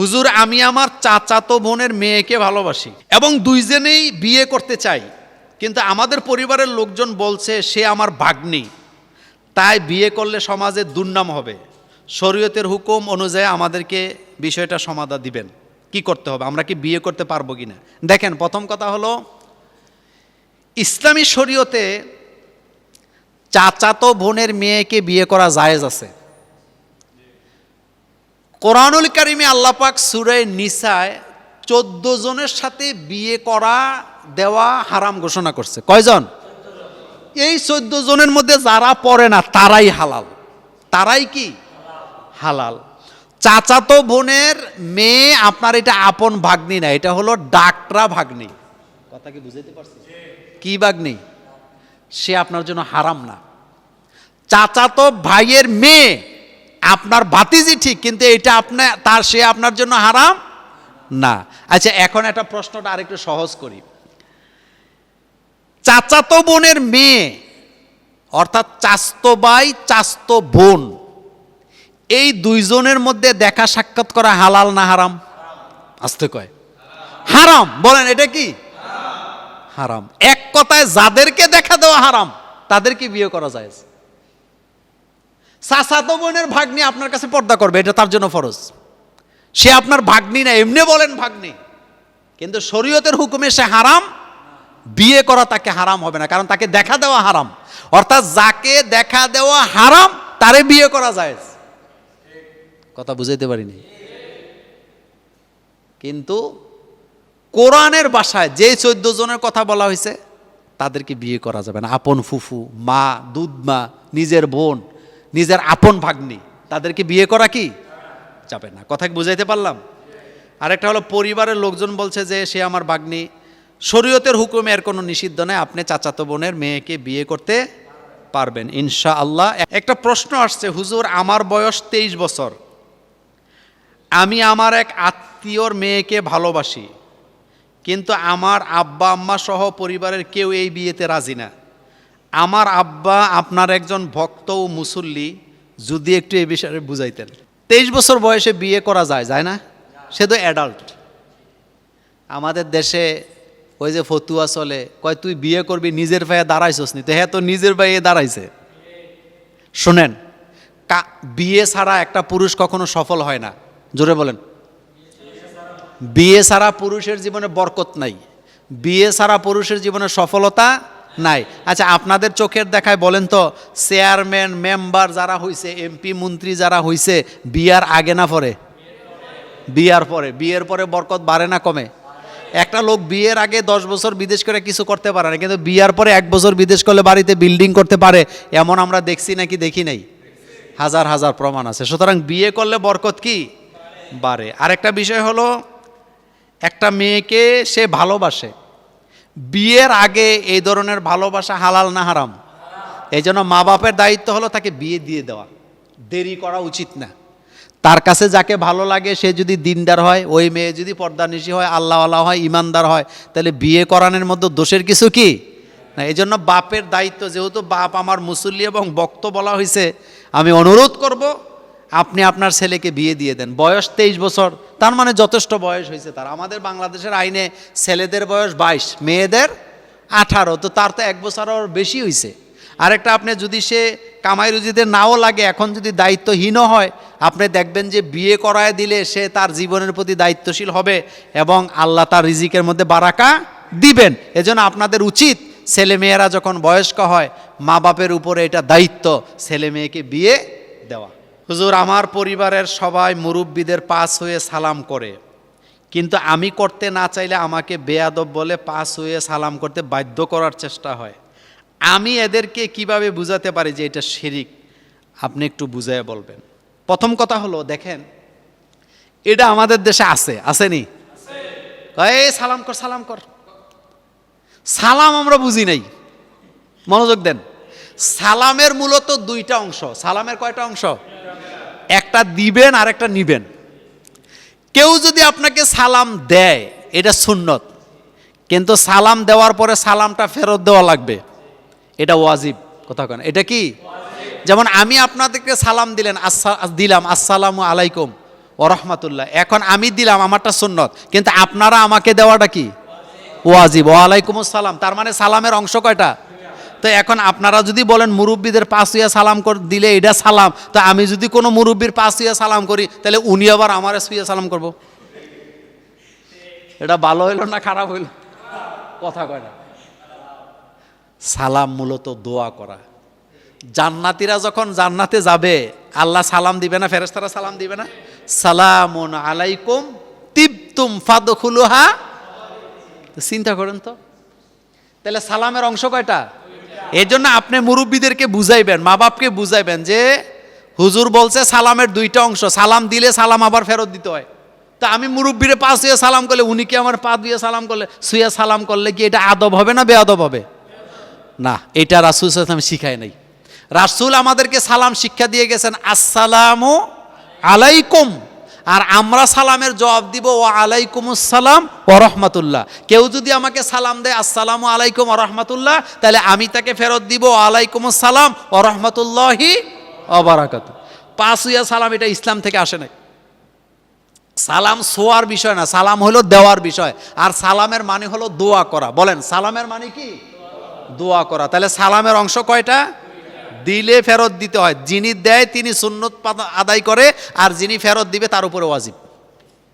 হুজুর, আমি আমার চাচাতো বোনের মেয়েকে ভালোবাসি এবং দুইজনেই বিয়ে করতে চাই। কিন্তু আমাদের পরিবারের লোকজন বলছে, সে আমার ভাগ্নি। তাই বিয়ে করলে সমাজে দুর্নাম হবে। শরীয়তের হুকুম অনুযায়ী আমাদেরকে বিষয়টা সমাধান দিবেন। কি করতে হবে? আমরা কি বিয়ে করতে পারব কি না দেখেন, প্রথম কথা হলো, ইসলামী শরীয়তে চাচাতো বোনের মেয়েকে বিয়ে করা জায়েজ আছে। কোরআনুল কারিমে আল্লাপাক সুরায় নিসায় চোদ্দ জনের সাথে বিয়ে করা, দেওয়া হারাম ঘোষণা করছে। কয়জন? এই চোদ্দ জনের মধ্যে যারা পড়ে না, তারাই হালাল। তারাই কি? হালাল। চাচাতো বোনের মেয়ে আপনার এটা আপন ভাগ্নি না, এটা হলো ডাকরা ভাগ্নি। কথা কি বুঝাইতে পারছি? কি ভাগ্নি? সে আপনার জন্য হারাম না। চাচাতো ভাইয়ের মেয়ে আপনার ভাতিজি ঠিক, কিন্তু এটা আপনার তার সে আপনার জন্য হারাম? না। আচ্ছা এখন একটা প্রশ্নটা আরেকটু সহজ করি। চাচাতো বোনের মেয়ে, অর্থাৎ চাস্তো ভাই চাস্তো বোন, এই দুইজনের মধ্যে দেখা সাক্ষাৎ করা হালাল না হারাম? আসতে কয়। হারাম। বলেন, এটা কি? হারাম। এক কথায় যাদেরকে দেখা দেওয়া হারাম তাদেরকে বিয়ে করা যায়? চাচাতো বোনের ভাগ্নি আপনার কাছে পর্দা করবে, এটা তার জন্য ফরজ। সে আপনার ভাগ্নি না, এমনি বলেন ভাগ্নি। কিন্তু শরীয়তের হুকুমে সে হারাম, বিয়ে করা তাকে হারাম হবে না, কারণ তাকে দেখা দেওয়া হারাম। অর্থাৎ যাকে দেখা দেওয়া হারাম, তারে বিয়ে করা যায় কথা বুঝাইতে পারিনি। কিন্তু কোরআনের বাসায় যে চোদ্দ জনের কথা বলা হয়েছে, তাদেরকে বিয়ে করা যাবে না। আপন ফুফু, মা, দুধ মা, নিজের বোন। নিজের আপন ভাগ্নি। তাদেরকে বিয়ে করা কি? যাবে না। কথা বুঝাইতে পারলাম? আরেকটা হলো, পরিবারের লোকজন বলছে যে, সে আমার ভাগ্নি। শরীয়তের হুকুমে এর কোনো নিষিদ্ধ নেই। আপনি চাচাতো বোনের মেয়েকে বিয়ে করতে পারবেন ইনশা আল্লাহ একটা প্রশ্ন আসছে, হুজুর, আমার বয়স তেইশ বছর। আমি আমার এক আত্মীয়র মেয়েকে ভালোবাসি, কিন্তু আমার আব্বা আম্মা সহ পরিবারের কেউ এই বিয়েতে রাজি না। আমার আব্বা আপনার একজন ভক্ত ও মুসল্লি, যদি একটু এ বিষয়ে বুঝাইতেন। তেইশ বছর বয়সে বিয়ে করা যায় যায় না? সে তো অ্যাডাল্ট আমাদের দেশে ওই যে ফতুয়া চলে, কয়, তুই বিয়ে করবি, নিজের পায়ে দাঁড়াইছস নি? তো হ্যাঁ তো নিজের পায়ে দাঁড়াইছে। শোনেন, কা, বিয়ে ছাড়া একটা পুরুষ কখনো সফল হয় না। জোরে বলেন। বিয়ে ছাড়া পুরুষের জীবনে বরকত নাই। বিয়ে ছাড়া পুরুষের জীবনে সফলতা নাই। আচ্ছা আপনাদের চোখের দেখায় বলেন তো, চেয়ারম্যান, মেম্বার যারা হইছে, এমপি, মন্ত্রী যারা হইছে, বিয়ার আগে না পরে? বিয়ার পরে। বিয়ের পরে বরকত বাড়ে না কমে? একটা লোক বিয়ের আগে দশ বছর বিদেশ করে কিছু করতে পারে না, কিন্তু বিয়ার পরে এক বছর বিদেশ করলে বাড়িতে বিল্ডিং করতে পারে, এমন আমরা দেখছি নাকি দেখি নাই? হাজার হাজার প্রমাণ আছে। সুতরাং বিয়ে করলে বরকত কি? বাড়ে। আরেকটা বিষয় হলো, একটা মেয়েকে সে ভালোবাসে। বিয়ের আগে এই ধরনের ভালোবাসা হালাল না হারাম? এই জন্য মা বাপের দায়িত্ব হলো তাকে বিয়ে দিয়ে দেওয়া। দেরি করা উচিত না। তার কাছে যাকে ভালো লাগে, সে যদি দিনদার হয়, ওই মেয়ে যদি পর্দানিশী হয়, আল্লাহওয়ালা হয়, ইমানদার হয়, তাহলে বিয়ে করানোর মধ্যে দোষের কিছু কি? না, এই জন্য বাপের দায়িত্ব, যেহেতু বাপ আমার মুসল্লি এবং বক্ত বলা হয়েছে আমি অনুরোধ করব আপনি আপনার ছেলেকে বিয়ে দিয়ে দেন। বয়স তেইশ বছর, তার মানে যথেষ্ট বয়স হয়েছে তার। আমাদের বাংলাদেশের আইনে ছেলেদের বয়স বাইশ, মেয়েদের আঠারো, তো তার তো এক বছর বেশি হয়েছে আরেকটা, আপনি যদি সে কামাই রুজিতে নাও লাগে, এখন যদি দায়িত্বহীন হয়, আপনি দেখবেন যে বিয়ে করায় দিলে সে তার জীবনের প্রতি দায়িত্বশীল হবে এবং আল্লাহ তার রিজিকের মধ্যে বারাকা দিবেন। এজন্য আপনাদের উচিত ছেলে মেয়েরা যখন বয়স্ক হয় মা বাপের উপরে এটা দায়িত্ব ছেলে মেয়েকে বিয়ে দেওয়া। হুজুর, আমার পরিবারের সবাই মুরব্বীদের পাস হয়ে সালাম করে। কিন্তু আমি করতে না চাইলে আমাকে বেয়াদব বলে পাস হয়ে সালাম করতে বাধ্য করার চেষ্টা হয়। আমি এদেরকে কীভাবে বুঝাতে পারি যে এটা শিরিক? আপনি একটু বুঝাইয়া বলবেন। প্রথম কথা হলো, দেখেন, এটা আমাদের দেশে আছে আসেনি এই, সালাম কর সালাম কর। সালাম আমরা বুঝি নাই। মনোযোগ দেন। সালামের মূলত দুইটা অংশ। সালামের কয়টা অংশ? একটা দিবেন আর একটা নিবেন। কেউ যদি আপনাকে সালাম দেয়, এটা সুন্নত। কিন্তু সালাম দেওয়ার পরে সালামটা ফেরত দেওয়া লাগবে। এটা ওয়াজিব। কথা কেন। এটা কি? যেমন আমি আপনাদেরকে সালাম দিলেন আচ্ছা দিলাম, আসসালামু আলাইকুম ও রহমাতুল্লাহ। এখন আমি দিলাম, আমারটা সুন্নত। কিন্তু আপনারা আমাকে দেওয়াটা কি? ওয়াজিব। ওয়ালাইকুম সালাম তার মানে সালামের অংশ কয়টা? তো এখন আপনারা যদি বলেন, মুরব্বীদের পাঁচ হইয়া সালাম দিলে এটা সালাম। তো আমি যদি কোনো মুরব্বীর পাঁচ হইয়া সালাম করি, তাহলে উনি আবার আমার সুইয়া সালাম করব। এটা ভালো হইল না খারাপ হইল? কথা কয় না। সালাম মূলত দোয়া করা। জান্নাতিরা যখন জান্নাতে যাবে, আল্লাহ সালাম দিবে না ফেরেস্তারা সালাম দিবে না? সালামুন আলাইকুম তিবতুম ফাদখুলুহা। তো চিন্তা করেন তো। তাহলে সালামের অংশ কয়টা? এই জন্য আপনি মুরব্বীদেরকে বুঝাইবেন মা বাপকে বুঝাইবেন যে হুজুর বলছে সালামের দুইটা অংশ, সালাম দিলে সালাম আবার ফেরত দিতে হয়। তা আমি মুরব্বীরে পা শুয়ে সালাম করলে, উনি কি আমার পা দিয়ে সালাম করলে শুয়ে সালাম করলে কি এটা আদব হবে না বেআদব হবে? না, এটা রাসুল সালাম শিখায় নাই। রাসুল আমাদেরকে সালাম শিক্ষা দিয়ে গেছেন, আসসালামু আলাইকুম। আর আমরা সালামের জবাব দিব ও আলাইকুম সালাম ও রহমাতুল্লাহ। কেউ যদি আমাকে সালাম দেয়, আসসালামু আলাইকুম ও রহমাতুল্লাহ, তাহলে আমি তাকে ফেরত দিব ও আলাইকুম সালাম ও রহমতুল্লাহি অবরাকাত হইয়া সালাম, এটা ইসলাম থেকে আসে নাই। সালাম সোয়ার বিষয় না, সালাম হলো দেওয়ার বিষয়। আর সালামের মানে হলো দোয়া করা। বলেন, সালামের মানে কি? দোয়া করা। তাহলে সালামের অংশ কয়টা? দিলে ফেরত দিতে হয়। যিনি দেয়, তিনি সুন্নত আদায় করে, আর যিনি ফেরত দিবে, তার উপরে ওয়াজিব।